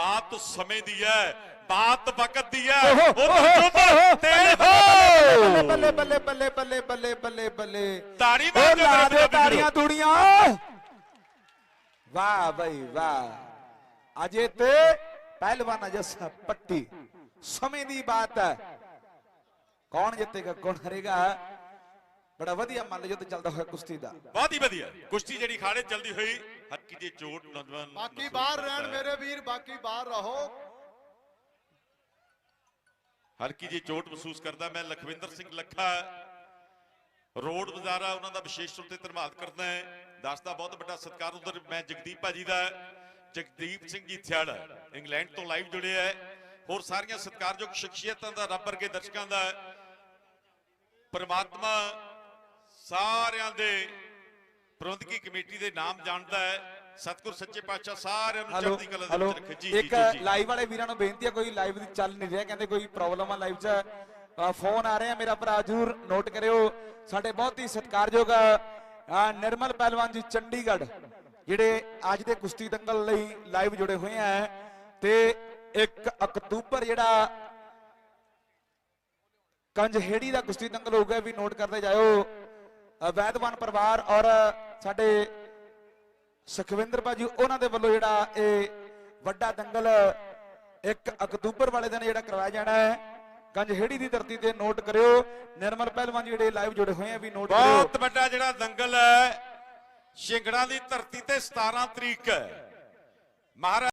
ਬਾਤ ਸਮੇਂ ਦੀ ਹੈ ਬਾਤ ਵਕਤ ਦੀ ਹੈ ਬੱਲੇ ਬੱਲੇ ਬੱਲੇ ਬੱਲੇ ਬੱਲੇ ਬੱਲੇ ਬੱਲੇ ਤਾੜੀ ਮਾਰ ਤਾੜੀਆਂ ਤੂੜੀਆਂ ਵਾਹ ਬਈ ਵਾਹ ਅਜੇ ਤੇ ਪਹਿਲਵਾਨ ਜੱਸਾ ਪੱਟੀ ਸਮੇਂ ਦੀ ਬਾਤ ਹੈ ਕੌਣ ਜਿੱਤੇਗਾ ਕੌਣ ਹਰੇਗਾ ਬੜਾ ਵਧੀਆ ਮੰਨ ਮੱਲ ਤੇ ਚੱਲਦਾ ਹੋਇਆ ਕੁਸ਼ਤੀ ਦਾ ਬਹੁਤ ਹੀ ਵਧੀਆ ਕੁਸ਼ਤੀ ਜਿਹੜੀ ਖਾੜੇ ਚੱਲਦੀ ਹੋਈ ਹੱਕੀ ਦੀ ਚੋਟ ਨੌਜਵਾਨ ਬਾਕੀ ਬਾਹਰ ਰਹਿਣ ਮੇਰੇ ਵੀਰ ਬਾਕੀ ਬਾਹਰ ਰਹੋ। ਹਲਕੀ ਜੀ ਚੋਟ ਮਹਿਸੂਸ ਕਰਦਾ ਮੈਂ ਲਖਵਿੰਦਰ ਸਿੰਘ ਲੱਖਾ। ਰੋਡ ਬਾਜ਼ਾਰਾ ਉਹਨਾਂ ਦਾ ਵਿਸ਼ੇਸ਼ ਤੌਰ ਤੇ ਧੰਨਵਾਦ ਕਰਦਾ ਹੈ। ਦੱਸਦਾ ਬਹੁਤ ਵੱਡਾ ਸਤਿਕਾਰ ਉਧਰ ਮੈਂ ਜਗਦੀਪ ਭਾਜੀ ਦਾ। ਜਗਦੀਪ ਸਿੰਘ ਜੀ ਥਿਆੜਾ ਇੰਗਲੈਂਡ ਤੋਂ ਲਾਈਵ ਜੁੜੇ ਹੈ। ਹੋਰ ਸਾਰੀਆਂ ਸਤਿਕਾਰਯੋਗ ਸ਼ਖਸੀਅਤਾਂ ਦਾ ਰੱਬ ਵਰਗੇ ਦਰਸ਼ਕਾਂ ਦਾ। ਪਰਮਾਤਮਾ ਸਾਰਿਆਂ ਦੇ ਪ੍ਰਬੰਧਕੀ ਕਮੇਟੀ ਦੇ ਨਾਮ ਜਾਣਦਾ ਹੈ। ਸਤਿਗੁਰ ਸੱਚੇ ਪਾਤਸ਼ਾਹ ਸਾਰਿਆਂ ਨੂੰ ਚੜ੍ਹਦੀ ਕਲਾ ਦੇ ਵਿੱਚ ਰੱਖੇ ਜੀ ਇੱਕ ਲਾਈਵ ਵਾਲੇ ਵੀਰਾਂ ਨੂੰ ਬੇਨਤੀ ਹੈ ਕੋਈ ਲਾਈਵ ਦੀ ਚੱਲ ਨਹੀਂ ਰਿਹਾ ਕਹਿੰਦੇ ਕੋਈ ਪ੍ਰੋਬਲਮ ਆ ਲਾਈਵ 'ਚ। ਫੋਨ ਆ ਰਿਹਾ ਮੇਰਾ ਭਰਾ ਜਰੂਰ ਨੋਟ ਕਰਿਓ। ਸਾਡੇ ਬਹੁਤ ਹੀ ਸਤਿਕਾਰਯੋਗ ਨਿਰਮਲ ਪਹਿਲਵਾਨ ਜੀ ਚੰਡੀਗੜ੍ਹ ਜਿਹੜੇ ਅੱਜ ਦੇ ਕੁਸ਼ਤੀ ਦੰਗਲ ਲਈ ਲਾਈਵ ਜੁੜੇ ਹੋਏ ਆ। ਤੇ 1 ਅਕਤੂਬਰ ਜਿਹੜਾ ਕੰਜਹੇੜੀ ਦਾ ਕੁਸ਼ਤੀ ਦੰਗਲ ਹੋਊਗਾ ਵੀ ਨੋਟ ਕਰਦੇ ਜਾਇਓ। ਵੈਦਵਾਨ ਪਰਿਵਾਰ ਔਰ ਸਾਡੇ ਸੁਖਵਿੰਦਰ ਭਾਜੀ ਉਹਨਾਂ ਦੇ ਵੱਲੋਂ ਜਿਹੜਾ ਇਹ ਵੱਡਾ ਦੰਗਲ 1 ਅਕਤੂਬਰ ਵਾਲੇ ਦਿਨ ਜਿਹੜਾ ਕਰਵਾਇਆ ਜਾਣਾ ਹੈ। ਗੰਜਹੇੜੀ ਦੀ ਧਰਤੀ ਤੇ ਨੋਟ ਕਰਿਓ। ਨਿਰਮਲ ਪਹਿਲਵਾਨ ਜੀ ਜਿਹੜੇ ਲਾਈਵ ਜੁੜੇ ਹੋਏ ਆ, ਵੀ ਨੋਟ ਕਰਿਓ। ਬਹੁਤ ਵੱਡਾ ਜਿਹੜਾ ਦੰਗਲ ਹੈ, ਸ਼ਿੰਗੜਾਂ ਦੀ ਧਰਤੀ ਤੇ 17 ਤਰੀਕ ਹੈ। ਮਹਾਰਾਜ